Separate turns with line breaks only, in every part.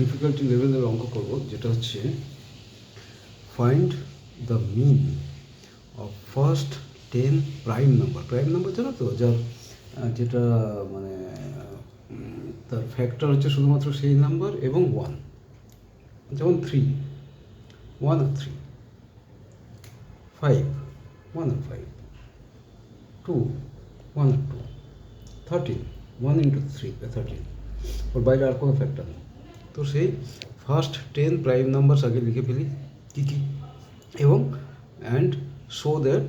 Difficulty লেভেলের অঙ্ক করব, যেটা হচ্ছে find the mean of first ten prime number prime number জানো তো, যার যেটা মানে তার ফ্যাক্টর হচ্ছে শুধুমাত্র সেই নাম্বার এবং ওয়ান যেমন থ্রি ওয়ান আর থ্রি ফাইভ ওয়ান আর five two one R two thirteen one into three thirteen or বাইরে আর কোনো ফ্যাক্টর নেই। তো সেই ফার্স্ট টেন প্রাইম নাম্বারস আগে লিখে ফেলি, কী কী? এবং and show that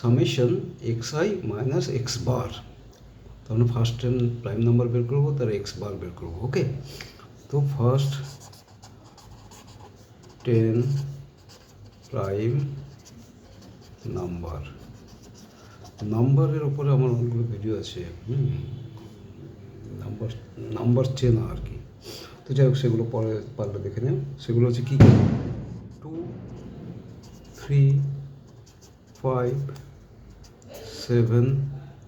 summation x i minus x bar তাহলে ফার্স্ট টেন প্রাইম নাম্বার বের করব, তার এক্স বার বের করব ওকে তো ফার্স্ট টেন প্রাইম নাম্বার নাম্বারের ওপরে আমার অনেকগুলো ভিডিও আছে। নাম্বার নাম্বার চেনা আর কি। যাই হোক, সেগুলো পরে পারলে দেখে নেন। সেগুলো হচ্ছে কী two three five seven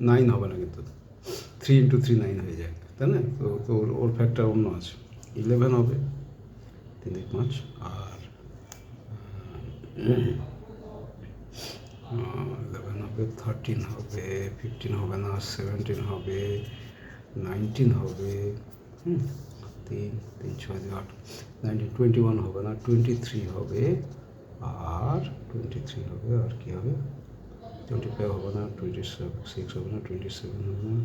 nine হবে না কিন্তু। থ্রি ইন্টু থ্রি নাইন হয়ে যায়, তাই না? তো তো ওর- ওর ফ্যাক্টর অন্য আছে। ইলেভেন হবে, তিন এক পাঁচ, আর ইলেভেন হবে থার্টিন হবে ফিফটিন হবে না সেভেন্টিন হবে নাইনটিন হবে, হুম। তিন তিন ছয় দুই আট নাইনটিন টোয়েন্টি ওয়ান হবে না টোয়েন্টি থ্রি হবে, আর টোয়েন্টি থ্রি হবে, আর কি হবে? টোয়েন্টি ফাইভ হবে না টোয়েন্টি সিক্স হবে না টোয়েন্টি সেভেন হবে না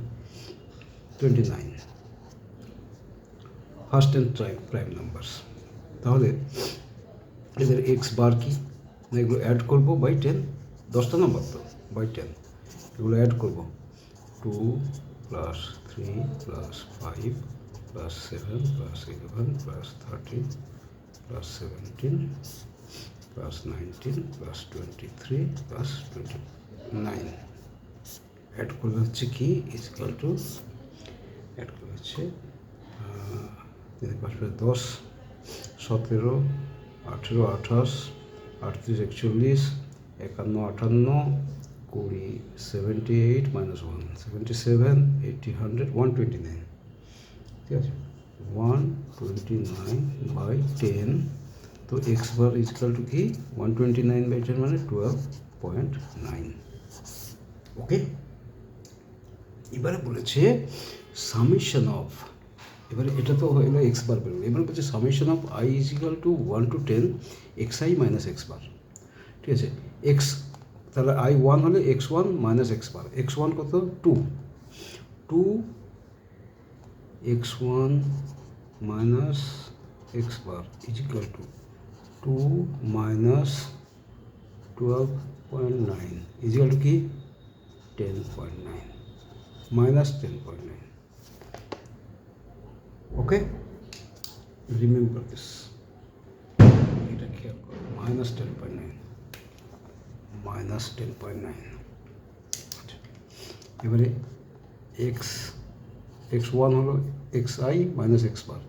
twenty nine first and prime prime numbers তাহলে এদের এক্স বার কি? না, এগুলো অ্যাড করব বাই টেন দশটা নাম্বার তো বাই টেন এগুলো অ্যাড করব। Two plus three plus five plus eleven plus thirteen plus seventeen plus nineteen plus twenty three plus twenty nine add করলে হচ্ছে কি? ইজকাল টু অ্যাড করলে হচ্ছে তিন পাঁচটা দশ, সতেরো, আঠেরো, আঠাশ, আটত্রিশ, একচল্লিশ, একান্ন, আটান্ন, কুড়ি seventy eight minus one seventy seven eighty hundred one twenty nine ঠিক আছে one twenty nine by ten তো x bar is equal to কি? One twenty nine by ten মানে টুয়েলভ পয়েন্ট নাইন ওকে এবারে বলেছে সামেশন অফ এবারে এটা তো হলো এক্স বার বেরোবে এবারে বলছে summation of i is equal to one to ten x i minus x bar ঠিক আছে? এক্স তাহলে আই ওয়ান হলে x one minus x bar x one কত? Two two x one minus x bar is equal to two minus twelve point nine is equal to কি ten point nine minus ten point nine okay remember this এটা খেয়াল করো minus ten point nine minus ten point nine আচ্ছা। এবারে x x one হলো x i minus x bar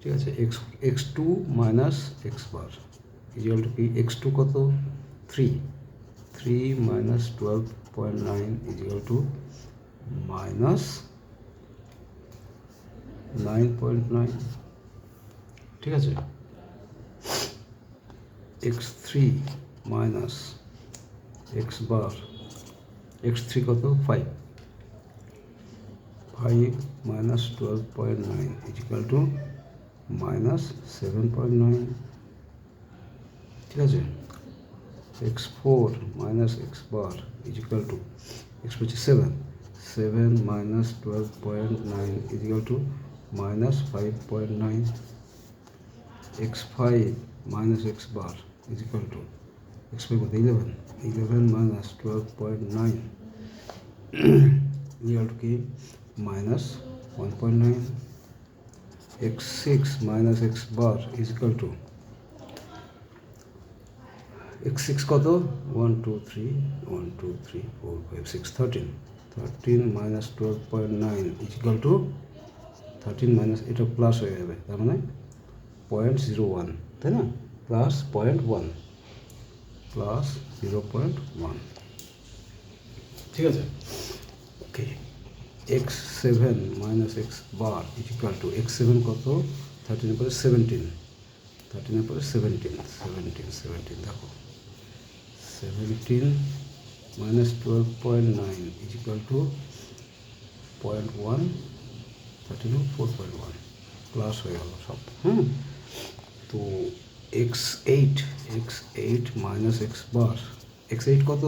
ঠিক আছে? X x two minus x bar equal to কি x two কত? Three three minus twelve point nine equal to minus nine point nine ঠিক আছে? X three minus x bar x three কত? Five five minus twelve point nine equal to minus seven point nine ঠিক আছে? X four minus x bar equal to x হচ্ছে seven seven minus twelve point nine equal to minus five point nine x five minus x bar equal to x five কত eleven eleven minus twelve point nine equal to কি? Nine x six minus x bar equal to x six কত? One two three one two three four five six thirteen thirteen minus twelve point nine equal to thirteen minus এটা plus হয়ে যাবে, তার মানে point zero one তাই না? Plus point one plus zero point one ঠিক আছে? Okay x seven minus x bar equal to x seven কত? থার্টিনের পরে সেভেন্টিন থার্টিনের পরে সেভেন্টিন সেভেন্টিন সেভেন্টিন দেখো। Seventeen minus twelve point nine equal to point one thirteen four point one plus হয়ে গেল সব, হুম? তো x eight x eight minus x bar x eight কত?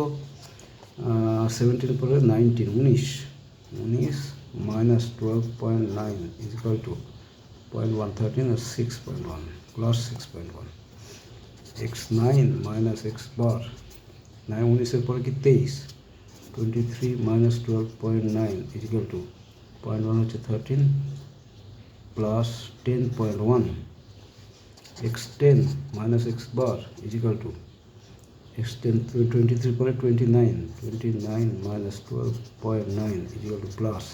সেভেন্টিন পরে নাইনটিন উনিশ। উনিশ minus twelve point nine is equal to point one thirteen R six point one plus six point one x nine minus x bar nine উনিশের পরে কি তেইশ? Twenty three minus twelve point nine is equal to point one হচ্ছে thirteen plus ten point one x ten minus x bar is equal to twenty nine minus twelve point nine is equal to plus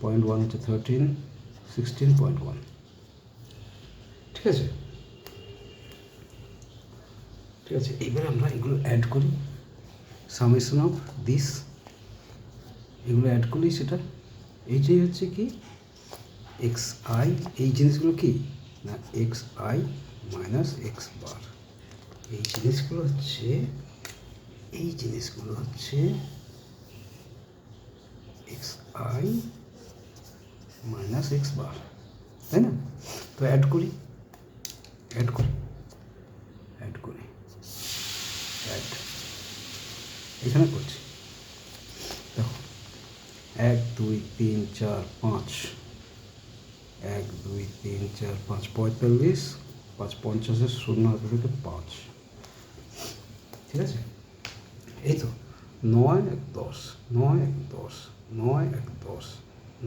point one হচ্ছে thirteen sixteen point one ঠিক আছে? ঠিক আছে? এবারে আমরা এগুলো add করি। সামেশন অফ দিস এগুলো অ্যাড করলেই সেটা এইটাই হচ্ছে কি? এক্স আই এই জিনিসগুলো কি? না x i minus x bar এই জিনিসগুলো হচ্ছে, এই জিনিসগুলো হচ্ছে x i minus x bar তাই না? তো অ্যাড করি অ্যাড করি অ্যাড করি অ্যাড এখানে করছি। দেখো, এক, দুই, তিন, চার, পাঁচ, এক, দুই, তিন, চার, পাঁচ, পঁয়তাল্লিশ, পাঁচ, পঞ্চাশের শূন্য হাতে পাঁচ। ঠিক আছে? এই তো নয় এক দশ, নয় এক দশ, নয় এক দশ,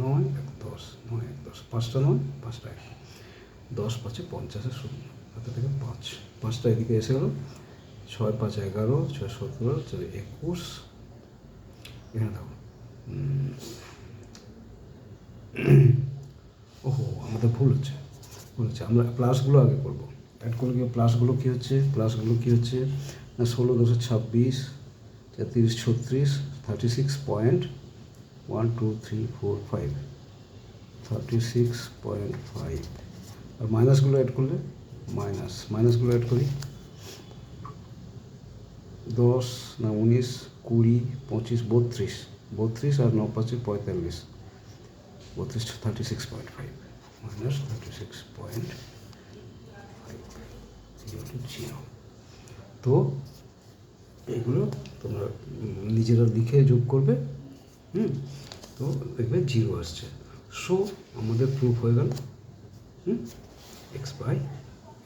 নয় এক দশ, নয় এক দশ, পাঁচটা নয়, পাঁচটা এক। দশ পাঁচে পঞ্চাশের শূন্য হাতে থেকে পাঁচ। পাঁচটা এদিকে এসে গেলো, ছয় পাঁচ এগারো, ছয় সতেরো ছয় একুশ। এখানে দেখো ওহো, আমাদের ভুল হচ্ছে ভুল হচ্ছে। আমরা প্লাসগুলো আগে করব। অ্যাড করলে প্লাসগুলো কী হচ্ছে? প্লাসগুলো কী হচ্ছে? ষোলো দুশো ছাব্বিশ, তেত্রিশ, ছত্রিশ thirty six point one two three four five thirty six point five আর মাইনাসগুলো অ্যাড করলে মাইনাস মাইনাসগুলো অ্যাড করি। দশ না, উনিশ, কুড়ি, পঁচিশ, বত্রিশ বত্রিশ আর ন পাঁচে পঁয়তাল্লিশ। বত্রিশ thirty six point five minus thirty six point five zero two zero তো এগুলো তোমরা নিজেরা লিখে যোগ করবে, হুম? তো দেখবে জিরো আসছে। সো আমাদের প্রুফ হয়ে গেল, হুম? X by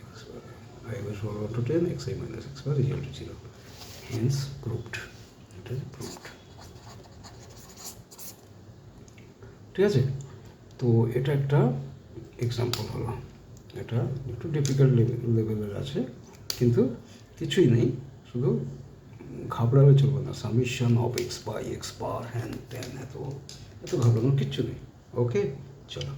x i to ten x i minus x by equal to zero hence proved এটা প্রুভড ঠিক আছে? তো এটা একটা এক্সাম্পল হলো। এটা একটু ডিফিকাল্ট লেভেলের আছে, কিন্তু কিছুই নেই, শুধু ঘাবড়ালে চলবে না। Summation of x by x bar হ্যান ট্যান এত এত ঘাবড়ানোর কিচ্ছু নেই। ওকে চলো।